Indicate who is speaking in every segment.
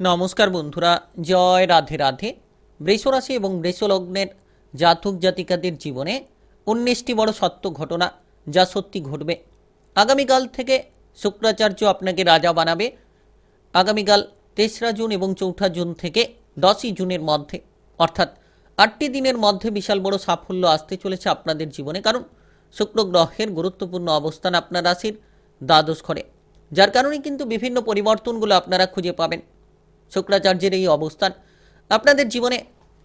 Speaker 1: নমস্কার বন্ধুরা, জয় রাধে রাধে। বৃষরাশি এবং বৃষলগ্নের জাতক জাতিকাদের জীবনে উনিশটি বড় সত্য ঘটনা যা সত্যি ঘটবে। আগামীকাল থেকে শুক্রাচার্য আপনাকে রাজা বানাবে। আগামীকাল তেসরা জুন এবং চৌঠা জুন থেকে দশই জুনের মধ্যে, অর্থাৎ আটটি দিনের মধ্যে বিশাল বড় সাফল্য আসতে চলেছে আপনাদের জীবনে, কারণ শুক্র গ্রহের গুরুত্বপূর্ণ অবস্থান আপনার রাশির দ্বাদশ ঘরে। যার কারণে কিন্তু বিভিন্ন পরিবর্তনগুলো আপনারা খুঁজে পাবেন। শুক্রাচার্যের এই অবস্থান। আপনাদের জীবনে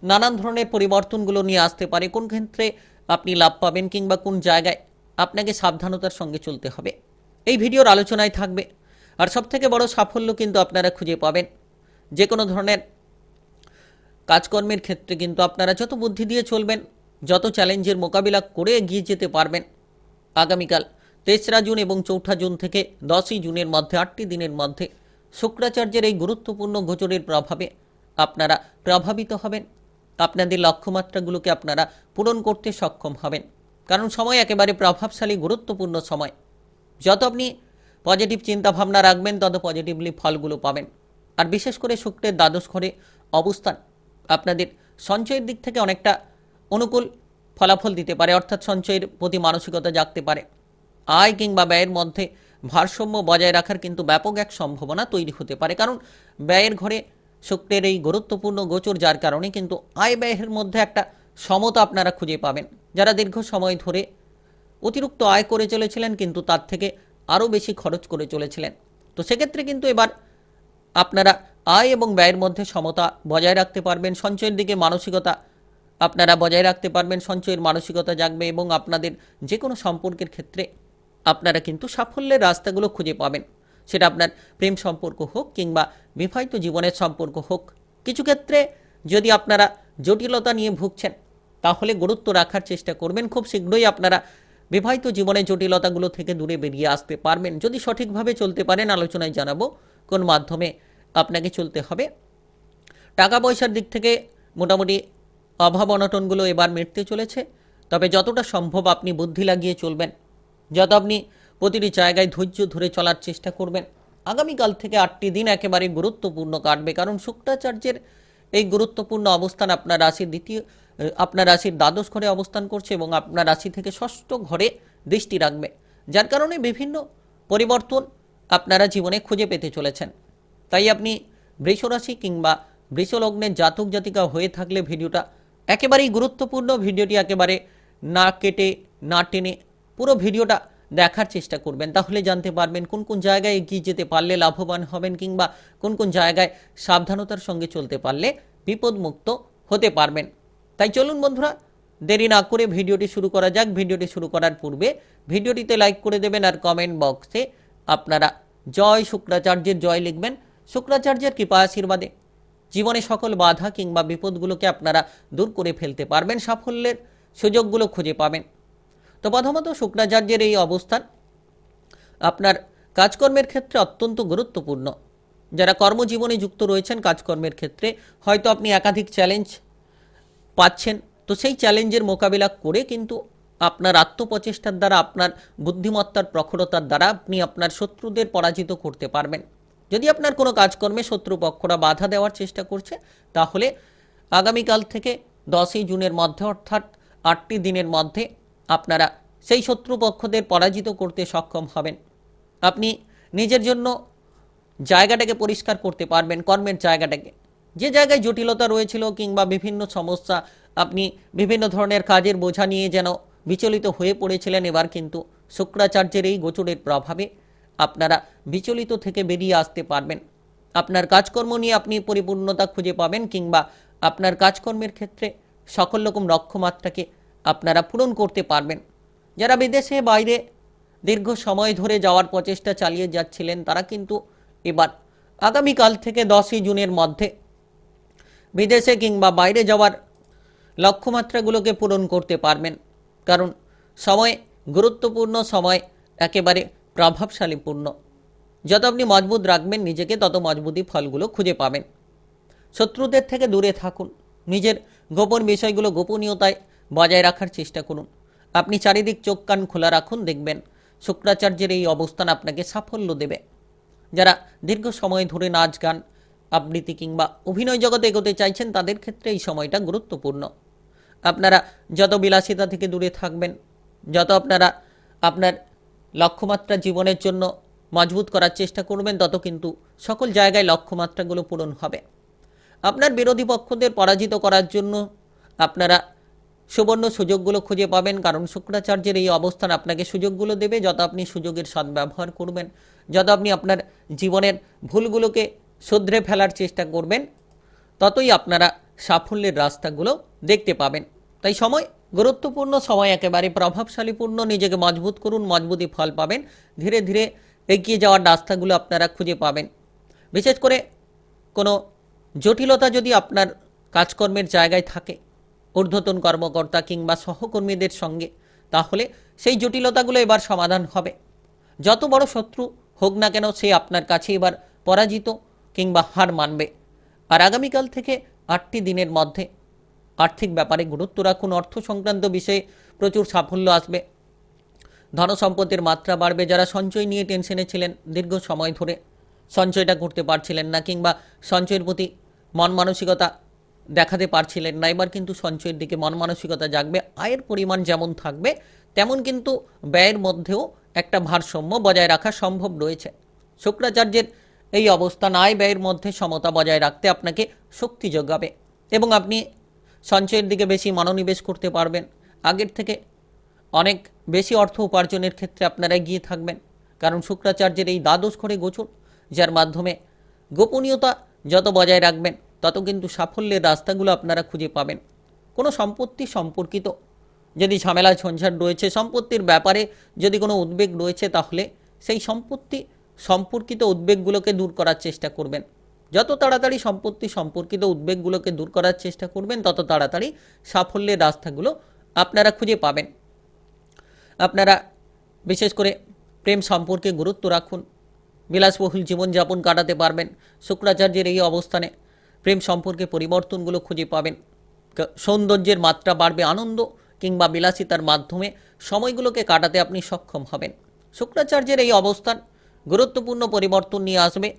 Speaker 1: নানান ধরনের পরিবর্তনগুলো নিয়ে আসতে পারে। কোন ক্ষেত্রে আপনি লাভ পাবেন কিংবা কোন জায়গায় আপনাকে সাবধানতার সঙ্গে চলতে হবে। এই ভিডিওর আলোচনায় থাকবে। আর সবথেকে বড় সাফল্য কিন্তু আপনারা খুঁজে পাবেন। যে কোনো ধরনের কাজকর্মের ক্ষেত্রে কিন্তু আপনারা যত বুদ্ধি দিয়ে চলবেন, যত চ্যালেঞ্জের মোকাবিলা করে এগিয়ে যেতে পারবেন। আগামীকাল তেসরা জুন এবং চৌঠা জুন থেকে দশই জুনের মধ্যে, আটটি দিনের মধ্যে শুক্রাচার্যের এই গুরুত্বপূর্ণ গোচরের প্রভাবে আপনারা প্রভাবিত হবেন। আপনাদের লক্ষ্যমাত্রাগুলোকে আপনারা পূরণ করতে সক্ষম হবেন। কারণ সময় একেবারে প্রভাবশালী, গুরুত্বপূর্ণ সময়। যত আপনি পজিটিভ চিন্তাভাবনা রাখবেন, তত পজিটিভলি ফলগুলো পাবেন। আর বিশেষ করে শুক্রের দ্বাদশ ঘরে অবস্থান আপনাদের সঞ্চয়ের দিক থেকে অনেকটা অনুকূল ফলাফল দিতে পারে, অর্থাৎ সঞ্চয়ের প্রতি মানসিকতা জাগতে পারে। আয় কিংবা ব্যয়ের মধ্যে ভারসাম্য বজায় রাখার কিন্তু ব্যাপক এক সম্ভাবনা তৈরি হতে পারে। কারণ ব্যয়ের ঘরে শুক্রের এই গুরুত্বপূর্ণ গোচর, যার কারণে কিন্তু আয় ব্যয়ের মধ্যে একটা সমতা আপনারা খুঁজে পাবেন। যারা দীর্ঘ সময় ধরে অতিরিক্ত আয় করে চলেছিলেন, কিন্তু তার থেকে আরও বেশি খরচ করে চলেছিলেন। তো সেক্ষেত্রে কিন্তু এবার আপনারা আয় এবং ব্যয়ের মধ্যে সমতা বজায় রাখতে পারবেন। সঞ্চয়ের দিকে মানসিকতা আপনারা বজায় রাখতে পারবেন। সঞ্চয়ের মানসিকতা জাগবে এবং আপনাদের যে কোনো সম্পর্কের ক্ষেত্রে আপনারা কিন্তু সাফল্যের রাস্তাগুলো খুঁজে পাবেন। সেটা আপনার প্রেম সম্পর্ক হোক কিংবা বিবাহিত জীবনের সম্পর্ক হোক। কিছু ক্ষেত্রে যদি আপনারা জটিলতা নিয়ে ভুগছেন, তাহলে গুরুত্ব রাখার চেষ্টা করবেন। খুব শীঘ্রই আপনারা বিবাহিত জীবনের জটিলতাগুলো থেকে দূরে বেরিয়ে আসতে পারবেন। যদি সঠিকভাবে চলতে পারেন, আলোচনায় জানাব কোন মাধ্যমে আপনাকে চলতে হবে। টাকা পয়সার দিক থেকে মোটামুটি অভাব অনটনগুলো এবার মিটতে চলেছে। তবে যতটা সম্ভব আপনি বুদ্ধি লাগিয়ে চলবেন। যত আপনি প্রতিটি জায়গায় ধৈর্য ধরে চলার চেষ্টা করবেন। আগামীকাল থেকে আটটি দিন একেবারে গুরুত্বপূর্ণ কাটবে। কারণ শুক্রাচার্যের এই গুরুত্বপূর্ণ অবস্থান আপনার রাশির দ্বিতীয়, আপনার রাশির দ্বাদশ ঘরে অবস্থান করছে এবং আপনার রাশি থেকে ষষ্ঠ ঘরে দৃষ্টি রাখবে। যার কারণে বিভিন্ন পরিবর্তন আপনারা জীবনে খুঁজে পেতে চলেছেন। তাই আপনি বৃষরাশি কিংবা বৃষলগ্নের জাতক জাতিকা হয়ে থাকলে ভিডিওটা একেবারেই গুরুত্বপূর্ণ। ভিডিওটি একেবারে না কেটে, না টেনে পুরো ভিডিওটা দেখার চেষ্টা করবেন। তাহলে জানতে পারবেন কোন কোন জায়গায় এগিয়ে যেতে পারলে লাভবান হবেন কিংবা কোন কোন জায়গায় সাবধানতার সঙ্গে চলতে পারলে বিপদমুক্ত হতে পারবেন। তাই চলুন বন্ধুরা, দেরি না করে ভিডিওটি শুরু করা যাক। ভিডিওটি শুরু করার পূর্বে ভিডিওটিতে লাইক করে দেবেন আর কমেন্ট বক্সে আপনারা জয় শুক্রাচার্যের জয় লিখবেন। শুক্রাচার্যের কৃপা আশীর্বাদে জীবনে সকল বাধা কিংবা বিপদগুলোকে আপনারা দূর করে ফেলতে পারবেন। সাফল্যের সুযোগগুলো খুঁজে পাবেন। তো প্রথমত শুক্রাচার্যের এই অবস্থান আপনার কাজকর্মের ক্ষেত্রে অত্যন্ত গুরুত্বপূর্ণ। যারা কর্মজীবনে যুক্ত রয়েছেন কাজকর্মের ক্ষেত্রে, হয়তো আপনি একাধিক চ্যালেঞ্জ পাচ্ছেন। তো সেই চ্যালেঞ্জের মোকাবিলা করে কিন্তু আপনার আত্মপ্রচেষ্টার দ্বারা, আপনার বুদ্ধিমত্তার প্রখরতার দ্বারা আপনি আপনার শত্রুদের পরাজিত করতে পারবেন। যদি আপনার কোনো কাজকর্মে শত্রুপক্ষরা বাধা দেওয়ার চেষ্টা করছে, তাহলে আগামীকাল থেকে দশই জুনের মধ্যে অর্থাৎ আটটি দিনের মধ্যে আপনারা সেই শত্রুপক্ষদের পরাজিত করতে সক্ষম হবেন। আপনি নিজের জন্য জায়গাটাকে পরিষ্কার করতে পারবেন, কর্মের জায়গাটাকে। যে জায়গায় জটিলতা রয়েছিল কিংবা বিভিন্ন সমস্যা, আপনি বিভিন্ন ধরনের কাজের বোঝা নিয়ে যেন বিচলিত হয়ে পড়েছিলেন, এবার কিন্তু শুক্রাচার্যের এই গোচরের প্রভাবে আপনারা বিচলিত থেকে বেরিয়ে আসতে পারবেন। আপনার কাজকর্ম নিয়ে আপনি পরিপূর্ণতা খুঁজে পাবেন কিংবা আপনার কাজকর্মের ক্ষেত্রে সকল রকম লক্ষ্যমাত্রাকে আপনারা পূরণ করতে পারবেন। যারা বিদেশে বাইরে দীর্ঘ সময় ধরে যাওয়ার প্রচেষ্টা চালিয়ে যাচ্ছিলেন, তারা কিন্তু এবার আগামীকাল থেকে দশই জুনের মধ্যে বিদেশে কিংবা বাইরে যাওয়ার লক্ষ্যমাত্রাগুলোকে পূরণ করতে পারবেন। কারণ সময় গুরুত্বপূর্ণ, সময় একেবারে প্রভাবশালীপূর্ণ। যত আপনি মজবুত রাখবেন নিজেকে, তত মজবুতি ফলগুলো খুঁজে পাবেন। শত্রুদের থেকে দূরে থাকুন। নিজের গোপন বিষয়গুলো গোপনীয়তায় বজায় রাখার চেষ্টা করুন। আপনি চারিদিক চোখ কান খোলা রাখুন, দেখবেন শুক্রাচার্যের এই অবস্থান আপনাকে সাফল্য দেবে। যারা দীর্ঘ সময় ধরে নাচ, গান, আবৃত্তি কিংবা অভিনয় জগতে এগোতে চাইছেন, তাদের ক্ষেত্রে এই সময়টা গুরুত্বপূর্ণ। আপনারা যত বিলাসিতা থেকে দূরে থাকবেন, যত আপনারা আপনার লক্ষ্যমাত্রা জীবনের জন্য মজবুত করার চেষ্টা করবেন, তত কিন্তু সকল জায়গায় লক্ষ্যমাত্রাগুলো পূরণ হবে। আপনার বিরোধী পক্ষদের পরাজিত করার জন্য আপনারা সুবর্ণ সুযোগগুলো খুঁজে পাবেন, কারণ শুক্রাচার্যের এই অবস্থান আপনাকে সুযোগগুলো দেবে যত আপনি সুযোগের সদ্ব্যবহার করবেন, যত আপনি আপনার জীবনের ভুলগুলোকে শুধরে ফেলার চেষ্টা করবেন, ততই আপনারা সাফল্যের রাস্তাগুলো দেখতে পাবেন। তাই সময় গুরুত্বপূর্ণ, সময় একেবারে প্রভাবশালীপূর্ণ, নিজেকে মজবুত করুন মজবুতি ফল পাবেন, ধীরে ধীরে এগিয়ে যাওয়ার রাস্তাগুলো আপনারা খুঁজে পাবেন। বিশেষ করে কোনো জটিলতা যদি আপনার কাজকর্মের জায়গায় থাকে ঊর্ধ্বতন কর্মকর্তা কিংবা সহকর্মীদের সঙ্গে, তাহলে সেই জটিলতাগুলো এবার সমাধান হবে। যত বড় শত্রু হোক না কেন সে আপনার কাছে এবার পরাজিত কিংবা হার মানবে। আর আগামীকাল থেকে আটটি দিনের মধ্যে আর্থিক ব্যাপারে গুরুত্ব রাখুন। অর্থ সংক্রান্ত বিষয়ে প্রচুর সাফল্য আসবে। ধনসম্পদের মাত্রা বাড়বে। যারা সঞ্চয় নিয়ে টেনশনে ছিলেন দীর্ঘ সময় ধরে, সঞ্চয়টা করতে পারছিলেন না কিংবা সঞ্চয়ের প্রতি মন মানসিকতা দেখাতে পারছিলেন না। এবার কিন্তু সঞ্চয়ের দিকে মন মানসিকতা জাগবে, আয়ের পরিমাণ যেমন থাকবে, তেমন কিন্তু ব্যয়ের মধ্যেও একটা ভারসাম্য বজায় রাখা সম্ভব রয়েছে। শুক্রাচার্যের এই অবস্থান, আয় ব্যয়ের মধ্যে সমতা বজায় রাখতে আপনাকে শক্তি যোগাবে এবং আপনি সঞ্চয়ের দিকে বেশি মনোনিবেশ করতে পারবেন। আগের থেকে অনেক বেশি অর্থ উপার্জনের ক্ষেত্রে আপনারা এগিয়ে থাকবেন, কারণ শুক্রাচার্যের এই দ্বাদশ ঘরে গোচর, যার মাধ্যমে গোপনীয়তা যত বজায় রাখবেন তত কিন্তু সাফল্যের রাস্তাগুলো আপনারা খুঁজে পাবেন। কোনো সম্পত্তি সম্পর্কিত যদি ঝামেলা ঝঞ্ঝাট রয়েছে, সম্পত্তির ব্যাপারে যদি কোনো উদ্বেগ রয়েছে, তাহলে সেই সম্পত্তি, সম্পর্কিত উদ্বেগগুলোকে দূর করার চেষ্টা করবেন। যত তাড়াতাড়ি সম্পত্তি সম্পর্কিত উদ্বেগগুলোকে দূর করার চেষ্টা করবেন, তত তাড়াতাড়ি সাফল্যের রাস্তাগুলো আপনারা খুঁজে পাবেন। আপনারা বিশেষ করে প্রেম সম্পর্কে গুরুত্ব রাখুন। বিলাসবহুল জীবনযাপন কাটাতে পারবেন। শুক্রাচার্যের এই অবস্থানে প্রেম সম্পর্কে পরিবর্তনগুলো খুঁজে পাবেন। সৌন্দর্যের মাত্রা বাড়বে আনন্দ কিংবা বিলাসিতার মাধ্যমে সময়গুলোকে কাটাতে আপনি সক্ষম হবেন। শুক্রাচার্যের এই অবস্থান গুরুত্বপূর্ণ পরিবর্তন নিয়ে আসবে।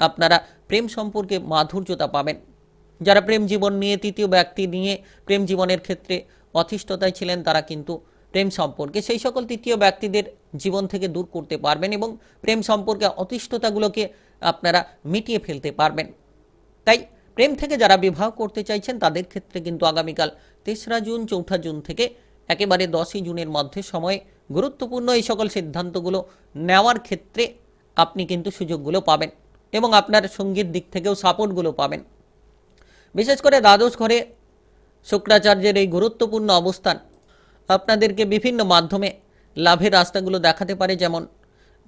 Speaker 1: আপনারা প্রেম সম্পর্কে মাধুর্যতা পাবেন। যারা প্রেম জীবন নিয়ে, তৃতীয় ব্যক্তি নিয়ে প্রেম জীবনের ক্ষেত্রে অতিষ্ঠতায় ছিলেন, তারা কিন্তু প্রেম সম্পর্কে সেই সকল তৃতীয় ব্যক্তিদের জীবন থেকে দূর করতে পারবেন এবং প্রেম সম্পর্কে অতিষ্ঠতাগুলোকে আপনারা মিটিয়ে ফেলতে পারবেন। তাই প্রেম থেকে যারা বিবাহ করতে চাইছেন, তাদের ক্ষেত্রে কিন্তু আগামীকাল তেসরা জুন, চৌঠা জুন থেকে একেবারে দশই জুনের মধ্যে সময়ে গুরুত্বপূর্ণ এই সকল সিদ্ধান্তগুলো নেওয়ার ক্ষেত্রে আপনি কিন্তু সুযোগগুলো পাবেন এবং আপনার সংগীত দিক থেকেও সাপোর্টগুলো পাবেন। বিশেষ করে দ্বাদশ ঘরে শুক্রাচার্যের এই গুরুত্বপূর্ণ অবস্থান আপনাদেরকে বিভিন্ন মাধ্যমে লাভের রাস্তাগুলো দেখাতে পারে, যেমন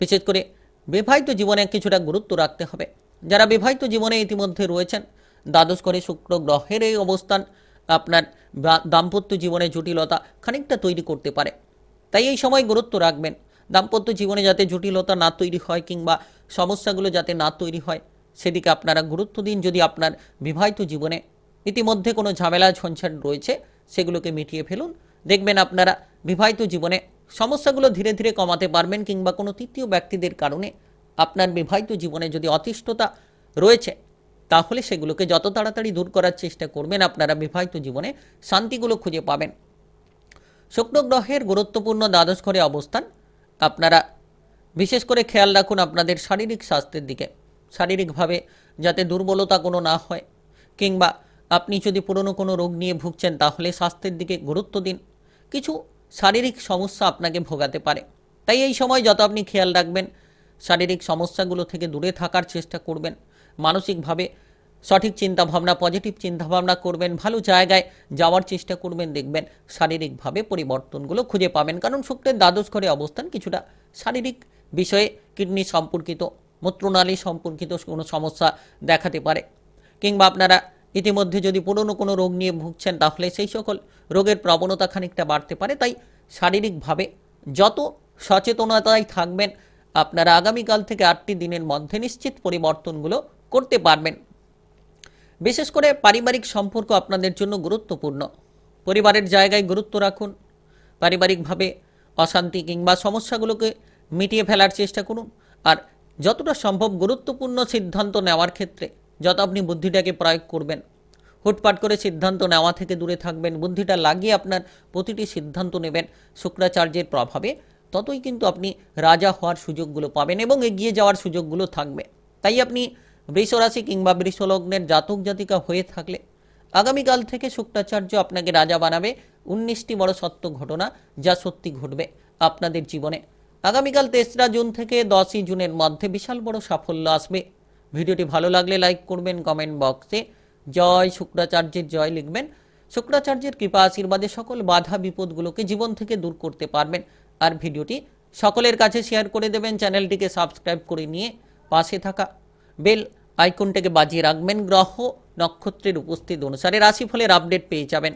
Speaker 1: বিশেষ করে বিবাহিত জীবনে কিছুটা গুরুত্ব রাখতে হবে। যারা বিবাহিত জীবনে ইতিমধ্যে রয়েছেন দ্বাদশ ঘরে শুক্র গ্রহের এই অবস্থান আপনার দাম্পত্য জীবনে জটিলতা খানিকটা তৈরি করতে পারে। তাই এই সময় গুরুত্ব রাখবেন। দাম্পত্য জীবনে যাতে জটিলতা না তৈরি হয় কিংবা সমস্যাগুলো যাতে না তৈরি হয়, সেদিকে আপনারা গুরুত্ব দিন। যদি আপনার বিবাহিত জীবনে ইতিমধ্যে কোনো ঝামেলা, ঝঞ্ঝাট রয়েছে, সেগুলোকে মিটিয়ে ফেলুন। দেখবেন আপনারা বিবাহিত জীবনে সমস্যাগুলো ধীরে ধীরে কমাতে পারবেন কিংবা কোনো তৃতীয় ব্যক্তিদের কারণে আপনার বিবাহিত জীবনে যদি অতিষ্ঠতা রয়েছে তাহলে সেগুলোকে যত তাড়াতাড়ি দূর করার চেষ্টা করবেন, আপনারা বিবাহিত জীবনে শান্তিগুলো খুঁজে পাবেন। শুক্র গ্রহের গুরুত্বপূর্ণ দ্বাদশ ঘরে অবস্থান। আপনারা বিশেষ করে খেয়াল রাখুন আপনাদের শারীরিক স্বাস্থ্যের দিকে। শারীরিকভাবে যাতে দুর্বলতা কোনো না হয়, কিংবা আপনি যদি পুরনো কোনো রোগ নিয়ে ভুগছেন, তাহলে স্বাস্থ্যের দিকে গুরুত্ব দিন। কিছু শারীরিক সমস্যা আপনাকে ভোগাতে পারে। তাই এই সময় যত আপনি খেয়াল রাখবেন, শারীরিক সমস্যাগুলো থেকে দূরে থাকার চেষ্টা করবেন। মানসিকভাবে সঠিক চিন্তাভাবনা, পজিটিভ চিন্তাভাবনা করবেন, ভালো জায়গায় যাওয়ার চেষ্টা করবেন, দেখবেন শারীরিকভাবে পরিবর্তনগুলো খুঁজে পাবেন। কারণ শুক্রের দ্বাদশ ঘরে অবস্থান কিছুটা শারীরিক বিষয়ে কিডনি সম্পর্কিত, মূত্রনালী সম্পর্কিত কোনো সমস্যা দেখাতে পারে। কিংবা আপনারা ইতিমধ্যে যদি পুরনো কোনো রোগ নিয়ে ভুগছেন, তাহলে সেই সকল রোগের প্রবণতা খানিকটা বাড়তে পারে। তাই শারীরিকভাবে যত সচেতনতায় থাকবেন, আপনারা আগামীকাল থেকে আটটি দিনের মধ্যে নিশ্চিত পরিবর্তনগুলো করতে পারবেন। বিশেষ করে পারিবারিক সম্পর্ক আপনাদের জন্য গুরুত্বপূর্ণ। পরিবারের জায়গায় গুরুত্ব রাখুন। পারিবারিকভাবে অশান্তি কিংবা সমস্যাগুলোকে মিটিয়ে ফেলার চেষ্টা করুন। আর যতটা সম্ভব গুরুত্বপূর্ণ সিদ্ধান্ত নেওয়ার ক্ষেত্রে যত আপনি বুদ্ধিটাকে প্রয়োগ করবেন, হুটপাট করে সিদ্ধান্ত নেওয়া থেকে দূরে থাকবেন, বুদ্ধিটা লাগিয়ে আপনার প্রতিটি সিদ্ধান্ত নেবেন, শুক্রাচার্যের প্রভাবে, ততই কিন্তু আপনি রাজা হওয়ার সুযোগগুলো পাবেন এবং এগিয়ে যাওয়ার সুযোগগুলো থাকবে। তাই আপনি বৃষরাশি কিংবা বৃষলগ্নের জাতক জাতিকা হয়ে থাকলে আগামীকাল থেকে শুক্রাচার্য আপনাকে রাজা বানাবে। উনিশটি বড় সত্য ঘটনা যা সত্যি ঘটবে আপনাদের জীবনে। আগামীকাল তেসরা জুন থেকে দশই জুনের মধ্যে বিশাল বড় সাফল্য আসবে। ভিডিওটি ভালো লাগলে লাইক করবেন, কমেন্ট বক্সে। জয় শুক্রাচার্যের জয় লিখবেন। শুক্রাচার্যের কৃপা আশীর্বাদে সকল বাধা বিপদগুলোকে জীবন থেকে দূর করতে পারবেন। আর ভিডিওটি সকলের কাছে শেয়ার করে দেবেন। চ্যানেলটিকে সাবস্ক্রাইব করে নিয়ে পাশে থাকা। বেল আইকনটাকে বাজিয়ে রাখবেন। গ্রহ নক্ষত্রের উপস্থিত অনুসারে রাশিফলের আপডেট পেয়ে যাবেন।